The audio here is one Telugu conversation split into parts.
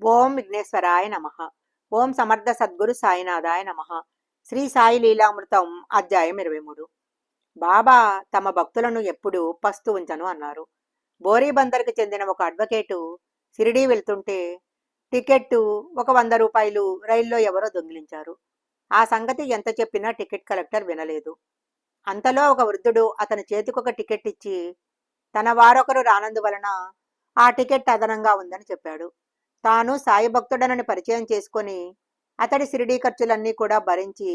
ఓం విఘ్నేశ్వరాయ నమ. ఓం సమర్థ సద్గురు సాయినాథాయ నమ. శ్రీ సాయి లీలామృతం అధ్యాయం ఇరవై మూడు బాబా తమ భక్తులను ఎప్పుడు పస్తు ఉంచను అన్నారు. బోరీబందర్కి చెందిన ఒక అడ్వకేటు సిరిడీ వెళ్తుంటే టికెట్టు ఒక వంద రూపాయలు రైల్లో ఎవరో దొంగిలించారు. ఆ సంగతి ఎంత చెప్పినా టికెట్ కలెక్టర్ వినలేదు. అంతలో ఒక వృద్ధుడు అతని చేతికొక టికెట్ ఇచ్చి తన వారొకరు రానందువలన ఆ టికెట్ అదనంగా ఉందని చెప్పాడు. తాను సాయి భక్తుడనని పరిచయం చేసుకొని అతడి సిరిడీ ఖర్చులన్నీ కూడా భరించి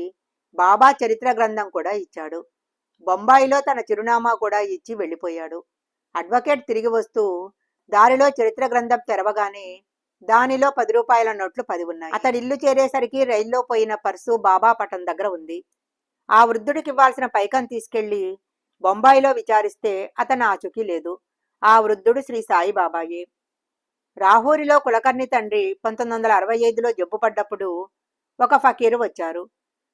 బాబా చరిత్ర గ్రంథం కూడా ఇచ్చాడు. బొంబాయిలో తన చిరునామా కూడా ఇచ్చి వెళ్ళిపోయాడు. అడ్వకేట్ తిరిగి వస్తూ దారిలో చరిత్ర గ్రంథం తెరవగానే దానిలో పది రూపాయల నోట్లు పది ఉన్నాయి. అతడి ఇల్లు చేరేసరికి రైల్లో పోయిన పర్సు బాబా పటం దగ్గర ఉంది. ఆ వృద్ధుడికి ఇవ్వాల్సిన పైకం తీసుకెళ్ళి బొంబాయిలో విచారిస్తే అతను ఆచుకీ లేదు. ఆ వృద్ధుడు శ్రీ సాయిబాబాయే. రాహూరిలో కులకర్ణి తండ్రి పంతొమ్మిది వందల అరవై ఐదులో జబ్బు పడ్డప్పుడు ఒక ఫకీరు వచ్చారు.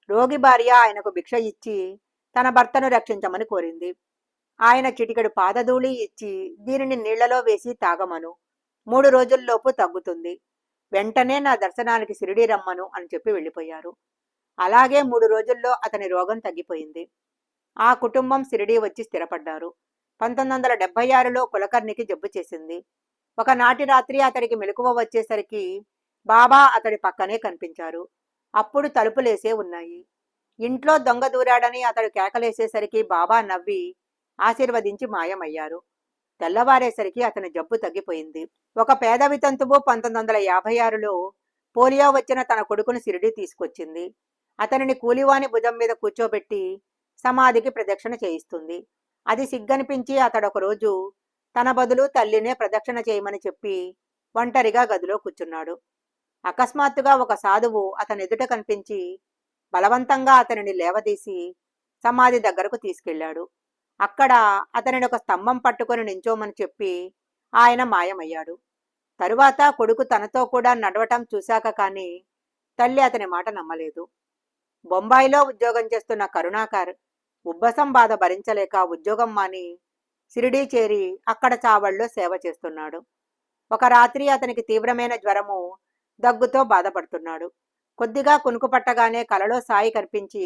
రోగి భార్య ఆయనకు భిక్ష ఇచ్చి తన భర్తను రక్షించమని కోరింది. ఆయన చిటికెడు పాదధూళి ఇచ్చి దీనిని నీళ్ళలో వేసి తాగమను. మూడు రోజుల్లోపు తగ్గుతుంది. వెంటనే నా దర్శనానికి సిరిడి రమ్మను అని చెప్పి వెళ్ళిపోయారు. అలాగే మూడు రోజుల్లో అతని రోగం తగ్గిపోయింది. ఆ కుటుంబం సిరిడి వచ్చి స్థిరపడ్డారు. పంతొమ్మిది వందల డెబ్బై ఆరులో కులకర్ణికి జబ్బు చేసింది. ఒకనాటి రాత్రి అతడికి మెలకువ వచ్చేసరికి బాబా అతడి పక్కనే కనిపించారు. అప్పుడు తలుపులేసే ఉన్నాయి. ఇంట్లో దొంగ దూరాడని అతడు కేకలేసేసరికి బాబా నవ్వి ఆశీర్వదించి మాయమయ్యారు. తెల్లవారేసరికి అతని జబ్బు తగ్గిపోయింది. ఒక పేద వితంతువు పంతొమ్మిది వందల యాభై ఆరులో పోలియో వచ్చిన తన కొడుకును సిరిడి తీసుకొచ్చింది. అతనిని కూలివాని భుజం మీద కూర్చోబెట్టి సమాధికి ప్రదక్షిణ చేయిస్తుంది. అది సిగ్గనిపించి అతడొకరోజు రోజు తన బదులు తల్లినే ప్రదక్షిణ చేయమని చెప్పి ఒంటరిగా గదిలో కూర్చున్నాడు. అకస్మాత్తుగా ఒక సాధువు అతని ఎదుట కనిపించి బలవంతంగా అతనిని లేవదీసి సమాధి దగ్గరకు తీసుకెళ్ళాడు అక్కడ అతనిని ఒక స్తంభం పట్టుకొని నించోమని చెప్పి ఆయన మాయమయ్యాడు. తరువాత కొడుకు తనతో కూడా నడవటం చూశాక కాని తల్లి అతని మాట నమ్మలేదు. బొంబాయిలో ఉద్యోగం చేస్తున్న కరుణాకర్ ఉబ్బసం బాధ భరించలేక ఉద్యోగం మాని షిరిడీ చేరి అక్కడ చావళ్ళలో సేవ చేస్తున్నాడు. ఒక రాత్రి అతనికి తీవ్రమైన జ్వరము దగ్గుతో బాధపడుతున్నాడు. కొద్దిగా కునుకు పట్టగానే కలలో సాయి కనిపించి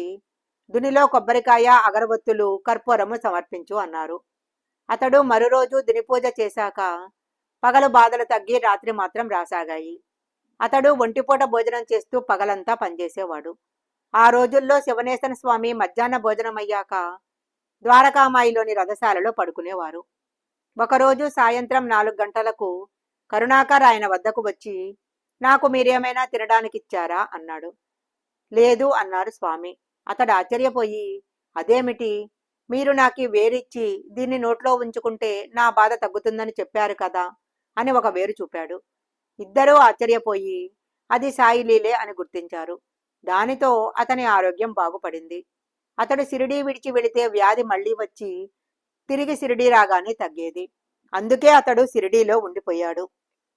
దునిలో కొబ్బరికాయ అగరబత్తులు కర్పూరము సమర్పించు అన్నారు. అతడు మరురోజు దినిపూజ చేశాక పగలు బాధలు తగ్గి రాత్రి మాత్రం రాసాగాయి. అతడు ఒంటిపూట భోజనం చేస్తూ పగలంతా పనిచేసేవాడు. ఆ రోజుల్లో శివనేశన స్వామి మధ్యాహ్న భోజనం అయ్యాక ద్వారకామాయిలోని రథశాలలో పడుకునేవారు. ఒకరోజు సాయంత్రం నాలుగు గంటలకు కరుణాకర్ ఆయన వద్దకు వచ్చి నాకు మీరేమైనా తినడానికి ఇచ్చారా అన్నాడు. లేదు అన్నారు స్వామి. అతడు ఆశ్చర్యపోయి అదేమిటి? మీరు నాకు వేరిచ్చి దీన్ని నోట్లో ఉంచుకుంటే నా బాధ తగ్గుతుందని చెప్పారు కదా అని ఒక వేరు చూపాడు. ఇద్దరూ ఆశ్చర్యపోయి అది సాయిలీలే అని గుర్తించారు. దానితో అతని ఆరోగ్యం బాగుపడింది. అతడు సిరిడీ విడిచి వెళితే వ్యాధి మళ్ళీ వచ్చి తిరిగి సిరిడీ రాగానే తగ్గేది. అందుకే అతడు సిరిడీలో ఉండిపోయాడు.